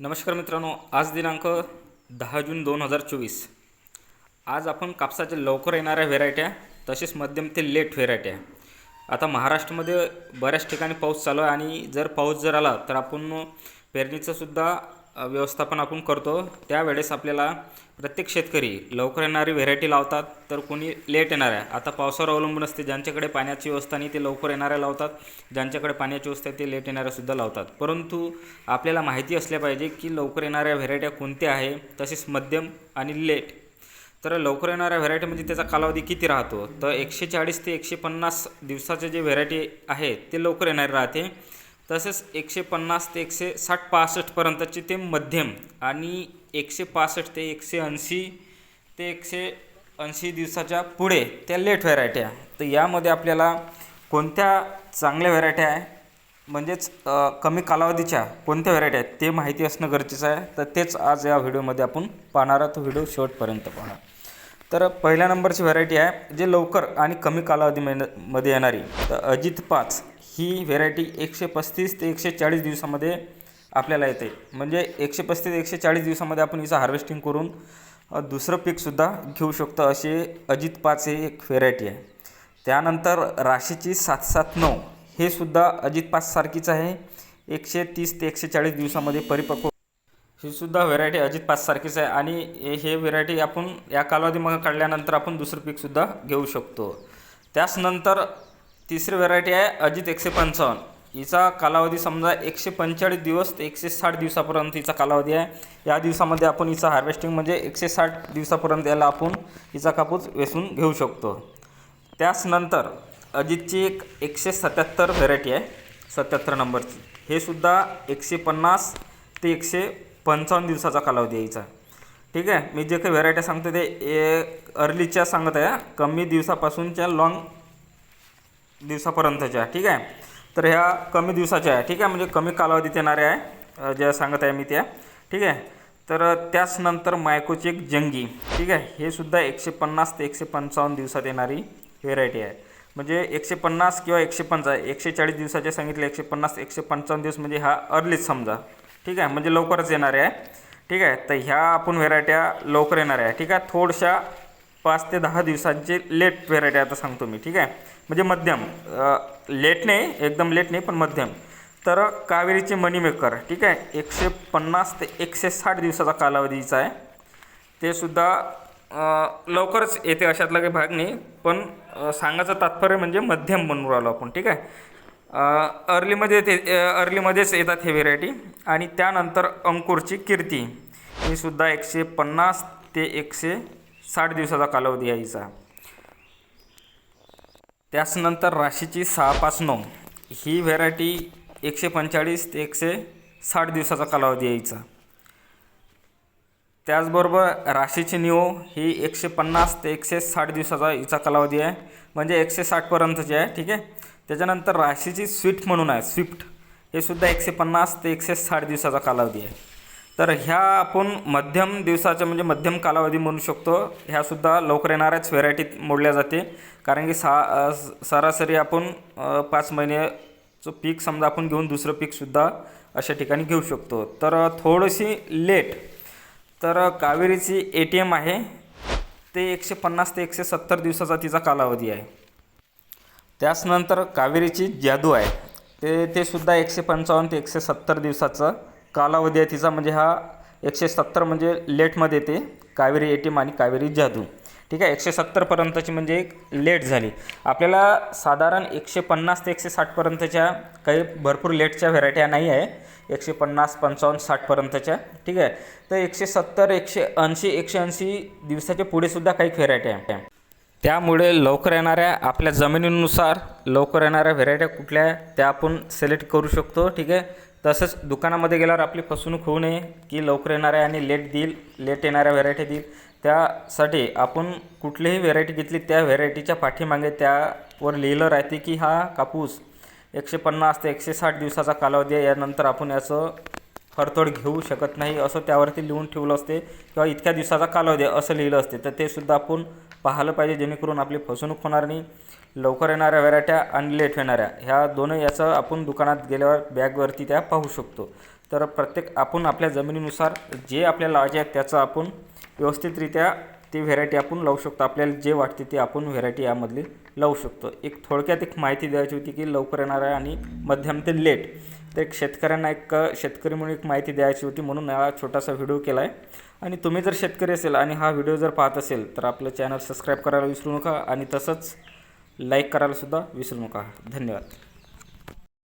नमस्कार मित्रांनो आज दिनांक दहा जून दोन हजार चोवीस. आज आपण कापसाच्या लवकर येणाऱ्या व्हेरायट्या तसेच मध्यम ते लेट व्हेरायट्या. आता महाराष्ट्रामध्ये बऱ्याच ठिकाणी पाऊस चालू आहे आणि जर पाऊस जर आला तर आपण पेरणीचंसुद्धा व्यवस्थापन आपण करतो त्यावेळेस आपल्याला प्रत्येक शेतकरी लवकर येणारी व्हेरायटी लावतात तर कोणी लेट येणाऱ्या. आता पावसावर अवलंबून असते ज्यांच्याकडे पाण्याची व्यवस्था नाही ते लवकर येणाऱ्या लावतात. ज्यांच्याकडे पाण्याची व्यवस्था आहे ते लेट येणाऱ्यासुद्धा लावतात. परंतु आपल्याला माहिती असल्या पाहिजे की लवकर येणाऱ्या व्हेरायट्या कोणत्या आहे तसेच मध्यम आणि लेट तर लवकर येणाऱ्या व्हेरायटीमध्ये म्हणजे त्याचा कालावधी किती राहतो? तर एकशे चाळीस ते एकशे पन्नास दिवसाचे जे व्हेरायटी आहे ते लवकर येणारे राहते. तसेच एकशे पन्नास ते एकशे साठ पासष्टपर्यंतचे ते मध्यम आणि एकशे पासष्ट ते एकशे ऐंशी ते एकशे ऐंशी दिवसाच्या पुढे त्या लेट व्हेरायट्या तर यामध्ये आपल्याला कोणत्या चांगल्या व्हेरायट्या आहे? म्हणजेच कमी कालावधीच्या कोणत्या व्हेरायटी आहेत? ते माहिती असणं गरजेचं आहे. तर तेच आज या व्हिडिओमध्ये आपण पाहणार आहोत. तो व्हिडिओ शेवटपर्यंत पाहणार. तर पहिल्या नंबरची व्हरायटी आहे जे लवकर आणि कमी कालावधीमध्ये मध्ये येणारी. तर अजित पाच. ही व्हेरायटी एकशे पस्तीस ते एकशे चाळीस दिवसामध्ये आपल्याला येते. म्हणजे एकशे पस्तीस ते एकशे चाळीस दिवसामध्ये आपण हिचं हार्वेस्टिंग करून दुसरं पीकसुद्धा घेऊ शकतो असे अजित पाच हे एक व्हेरायटी आहे. त्यानंतर राशीची सात सात नऊ हे सुद्धा अजित पाच सारखीच आहे. एकशे तीस ते एकशे चाळीस दिवसामध्ये परिपक्व. ही सुद्धा व्हेरायटी अजित पाच सारखीच आहे आणि हे- हे व्हेरायटी आपण या कालावधीमध्ये काढल्यानंतर आपण दुसरं पीकसुद्धा घेऊ शकतो. त्याचनंतर तिसरी व्हरायटी आहे अजित एकशे पंचावन्न. हिचा कालावधी समजा एकशे पंचेचाळीस दिवस ते एकशे साठ दिवसापर्यंत हिचा कालावधी आहे. या दिवसामध्ये आपण हिचा हार्वेस्टिंग म्हणजे एकशे साठ दिवसापर्यंत याला आपण हिचा कापूस वेचून घेऊ शकतो. त्याचनंतर अजितची एक एकशे सत्याहत्तर व्हेरायटी आहे सत्याहत्तर नंबरची. हे सुद्धा एकशे पन्नास ते एकशे पंचावन्न दिवसाचा कालावधी आहे हिचा. ठीक आहे? मी जे काही व्हेरायटी सांगतो ते ए अर्लीच्या सांगत आहे कमी दिवसापासूनच्या लॉंग दिवसापर्यंतच्या ठीक आहे? तर ह्या कमी दिवसाच्या आहे ठीक आहे? म्हणजे कमी कालावधीत येणाऱ्या आहे ज्या सांगत आहे मी त्या ठीक आहे? तर त्याचनंतर मायकोचेक मायकोची एक जंगी ठीक आहे? हे सुद्धा एकशे पन्नास ते एकशे पंचावन्न दिवसात येणारी व्हेरायटी आहे. म्हणजे एकशे पन्नास किंवा एकशे पंचा एकशे चाळीस दिवसाचे सांगितले एकशे पन्नास एकशे पंचावन्न दिवस म्हणजे हा अर्लीच समजा ठीक आहे? म्हणजे लवकरच येणारे आहे ठीक आहे? तर ह्या आपण व्हेरायट्या लवकर येणाऱ्या आहे ठीक आहे? थोडशा पाच ते दहा दिवसांचे लेट व्हेरायटी आता सांगतो मी ठीक आहे? म्हणजे मध्यम. लेट नाही एकदम लेट नाही पण मध्यम. तर कावेरीचे मनी मेकर ठीक आहे? एकशे पन्नास ते एकशे साठ दिवसाचा कालावधीचा आहे. ते सुद्धा लवकरच येते अशातला काही भाग नाही. पण सांगायचं तात्पर्य म्हणजे मध्यम बनवू राहिलो आपण ठीक आहे? अर्लीमध्ये ते अर्लीमध्येच येतात हे व्हेरायटी आणि त्यानंतर अंकुरची कीर्ती. ही सुद्धा एकशे पन्नास ते एकशे साठ दिवसाचा कालावधी आहे हिचा. त्याचनंतर राशीची सहा पाच नऊ. ही व्हेरायटी एकशे पंचेचाळीस ते एकशे साठ दिवसाचा कालावधी यायचा त्याचबरोबर राशीची निओ ही एकशे पन्नास ते एकशे साठ दिवसाचा हिचा कालावधी आहे. म्हणजे एकशे साठपर्यंतची आहे ठीक आहे? त्याच्यानंतर राशीची स्विफ्ट म्हणून आहे स्विफ्ट. हे सुद्धा एकशे पन्नास ते एकशे साठ दिवसाचा कालावधी आहे. तर ह्या आपण मध्यम दिवसाच्या म्हणजे मध्यम कालावधी म्हणू शकतो. ह्यासुद्धा लवकर येणाऱ्याच व्हेरायटीत मोडल्या जाते. कारण की सा सरासरी आपण पाच महिन्याचं पीक समजा आपण घेऊन दुसरं पीकसुद्धा अशा ठिकाणी घेऊ शकतो. तर थोडीशी लेट तर कावेरीची ए टी एम आहे. ते एकशे पन्नास ते एकशे सत्तर दिवसाचा तिचा कालावधी आहे. त्याचनंतर कावेरीची जादू आहे. ते ते सुद्धा एकशे पंचावन्न ते एकशे सत्तर दिवसाचं. कालावधी आहे तिचा म्हणजे हा एकशे सत्तर म्हणजे लेटमध्ये येते कावेरी ए टी एम आणि कावेरी जादू ठीक आहे एकशे सत्तरपर्यंतची म्हणजे एक लेट झाली. आपल्याला साधारण एकशे पन्नास ते एकशे साठपर्यंतच्या काही भरपूर लेटच्या व्हेरायट्या नाही आहे. एकशे पन्नास पंचावन्न साठपर्यंतच्या ठीक आहे तर एकशे सत्तर एकशे ऐंशी एकशे ऐंशी दिवसाच्या पुढेसुद्धा काही व्हेरायट्या आहे. त्यामुळे लवकर येणाऱ्या आपल्या जमिनीनुसार लवकर येणाऱ्या व्हेरायट्या कुठल्या त्या आपण सिलेक्ट करू शकतो. ठीक आहे तसंच दुकानामध्ये गेल्यावर आपली फसवणूक होऊ नये की लवकर येणाऱ्या आणि लेट देईल लेट येणाऱ्या व्हेरायटी देईल त्यासाठी आपण कुठलीही व्हेरायटी घेतली त्या व्हेरायटीच्या पाठीमागे त्यावर लिहिलं राहते की हा कापूस एकशे पन्नास ते एकशे साठ दिवसाचा कालावधी आहे. यानंतर आपण याचं फडतोड घेऊ शकत नाही असं त्यावरती लिहून ठेवलं असते किंवा इतक्या दिवसाचा कालावधी असं लिहिलं असते. तर ते सुद्धा आपण पाहिलं पाहिजे जेणेकरून आपली फसवणूक होणार नाही लवकर येणाऱ्या व्हरायट्या आणि लेट येणाऱ्या ह्या दोन्ही याचं आपण दुकानात गेल्यावर बॅगवरती त्या पाहू शकतो. तर प्रत्येक आपण आपल्या जमिनीनुसार जे आपल्याला लावायचे आहे त्याचं आपण व्यवस्थितरित्या ती व्हेरायटी आपण लावू शकतो. आपल्याला जे वाटते ते आपण व्हेरायटी यामधली लावू शकतो. एक थोडक्यात एक माहिती द्यायची होती की लवकर येणाऱ्या आणि मध्यम ते लेट. तर एक शेतकऱ्यांना एक शेतकरी म्हणून एक माहिती द्यायची होती म्हणून हा छोटासा व्हिडिओ केला आहे आणि तुम्ही जर शेतकरी असेल आणि हा व्हिडिओ जर पाहत असेल तर आपलं चॅनल सबस्क्राईब करायला विसरू नका आणि तसंच लाईक करायलासुद्धा विसरू नका. धन्यवाद.